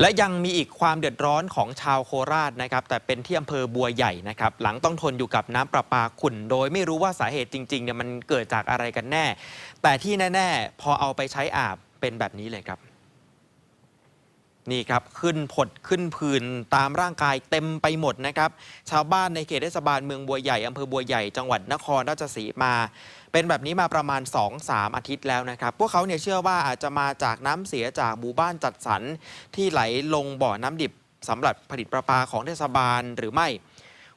และยังมีอีกความเดือดร้อนของชาวโคราชนะครับ แต่เป็นที่อำเภอบัวใหญ่นะครับ หลังต้องทนอยู่กับน้ำประปาขุ่น โดยไม่รู้ว่าสาเหตุจริงๆเนี่ยมันเกิดจากอะไรกันแน่ แต่ที่แน่ ๆ พอเอาไปใช้อาบเป็นแบบนี้เลยครับ นี่ครับขึ้นผดขึ้นผื่นตามร่างกายเต็มไปหมดนะครับ ชาวบ้านในเขตเทศบาลเมืองบัวใหญ่อำเภอบัวใหญ่จังหวัดนครราชสีมา เป็นแบบนี้มาประมาณ 2-3 อาทิตย์แล้วนะครับ พวกเขาเนี่ยเชื่อว่าอาจจะมาจากน้ำเสียจากหมู่บ้านจัดสรรที่ไหลลงบ่อน้ำดิบสำหรับผลิตประปาของเทศบาลหรือไม่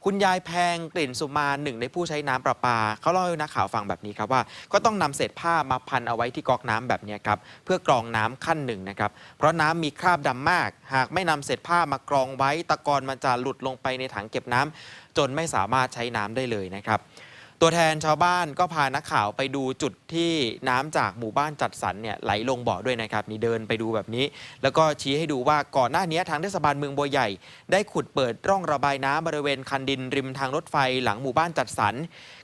คุณยายแพงกลิ่นสุมาหนึ่งในผู้ใช้น้ำประปาเขาเล่าให้นักข่าวฟังแบบนี้ครับว่า ก็ต้องนำเศษผ้ามาพันเอาไว้ที่ก๊อกน้ำแบบนี้ครับเพื่อกรองน้ำขั้นหนึ่งนะครับเพราะน้ำมีคราบดำมาก หากไม่นำเศษผ้ามากรองไว้ตะกอนมันจะหลุดลงไปในถังเก็บน้ำจนไม่สามารถใช้น้ำได้เลยนะครับ ตัวแทนชาวบ้านก็พานักข่าวไปดูจุดที่น้ำจากหมู่บ้านจัดสรรเนี่ยไหลลงบ่อด้วยนะครับนี่เดินไปดูแบบนี้ แล้วก็ชี้ให้ดูว่าก่อนหน้านี้ทางเทศบาลเมืองบัวใหญ่ ได้ขุดเปิดร่องระบายน้ำบริเวณคันดินริมทางรถไฟหลังหมู่บ้านจัดสรร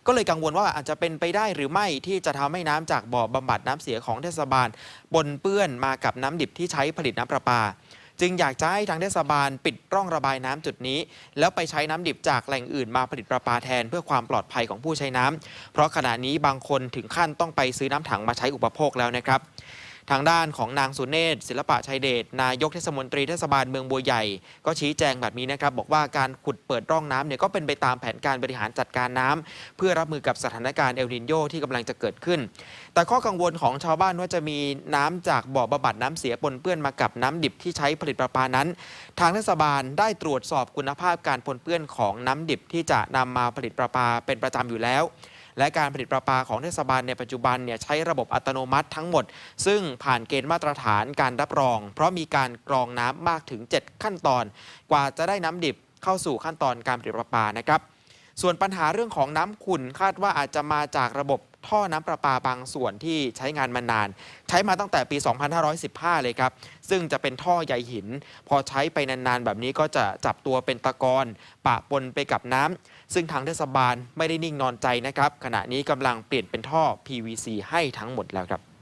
ก็เลยกังวลว่าอาจจะเป็นไปได้หรือไม่ที่จะทำให้น้ำจากบ่อบำบัดน้ำเสียของเทศบาลปนเปื้อนมากับน้ำดิบที่ใช้ผลิตน้ำประปา จึงอยากจะให้ทางเทศบาลปิดร่องระบายน้ำจุดนี้ แล้วไปใช้น้ำดิบจากแหล่งอื่นมาผลิตประปาแทนเพื่อความปลอดภัยของผู้ใช้น้ำเพราะขณะนี้บางคนถึงขั้นต้องไปซื้อน้ำถังมาใช้อุปโภคแล้วนะครับ ทางด้านของนางสุเนศศิลปะชัยเดชนายกเทศมนตรีเทศบาลเมืองบัวใหญ่ ก็ชี้แจงแบบนี้นะครับ บอกว่าการขุดเปิดร่องน้ำเนี่ยก็เป็นไปตามแผนการบริหารจัดการน้ำเพื่อรับมือกับสถานการณ์เอลนินโยที่กำลังจะเกิดขึ้น แต่ข้อกังวลของชาวบ้านว่าจะมีน้ำจากบ่อบำบัดน้ำเสียปนเปื้อนมากับน้ำดิบที่ใช้ผลิตประปานั้น ทางเทศบาลได้ตรวจสอบคุณภาพการปนเปื้อนของน้ำดิบที่จะนำมาผลิตประปาเป็นประจำอยู่แล้ว และการผลิตประปาของเทศบาลในปัจจุบันเนี่ยใช้ระบบอัตโนมัติทั้งหมด ซึ่งผ่านเกณฑ์มาตรฐานการรับรอง เพราะมีการกรองน้ำมากถึง 7 ขั้นตอน กว่าจะได้น้ำดิบเข้าสู่ขั้นตอนการผลิตประปานะครับ ส่วนปัญหาเรื่องของน้ำขุ่นคาดว่าอาจจะมาจากระบบ ท่อน้ำประปาบางส่วนที่ใช้งานมานาน ใช้มาตั้งแต่ปี 2515 เลยครับ ซึ่งจะเป็นท่อใยหิน พอใช้ไปนานๆ แบบนี้ก็จะจับตัวเป็นตะกอนปะปนไปกับน้ำซึ่งทางเทศบาลไม่ได้นิ่งนอนใจนะครับ ขณะนี้กำลังเปลี่ยนเป็นท่อ PVC ให้ทั้งหมดแล้วครับ